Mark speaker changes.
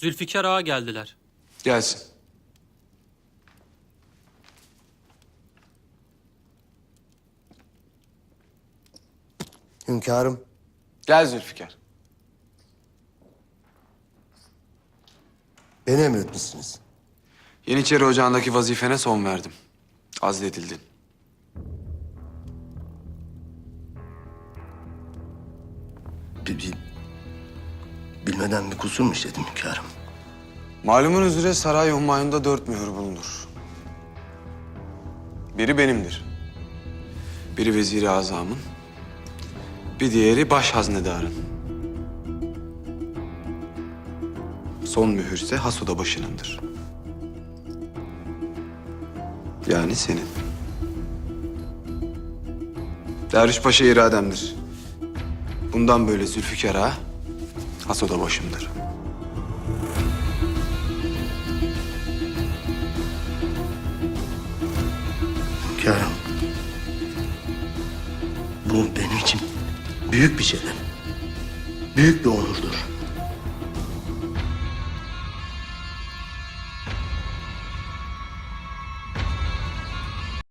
Speaker 1: Zülfikar Ağa geldiler.
Speaker 2: Gelsin.
Speaker 3: Hünkârım,
Speaker 2: Gel Zülfikar.
Speaker 3: beni emretmişsiniz.
Speaker 2: Yeniçeri Ocağı'ndaki vazifene son verdim. Azledildin.
Speaker 3: Bil, bil- bilmeden bir kusur mu işledim hünkârım?
Speaker 2: Malumun üzere saray Humayun'da dört mühür bulunur. Biri benimdir. Biri veziri azamın. Bir diğeri baş haznedarın. Son mühür ise Hasuda başınındır. Yani senin. Derviş Paşa irademdir. Bundan böyle Zülfikar Ağa, Hasuda başımdır.
Speaker 3: Hünkârım, bu benim için büyük bir şeref. Büyük bir onurdur.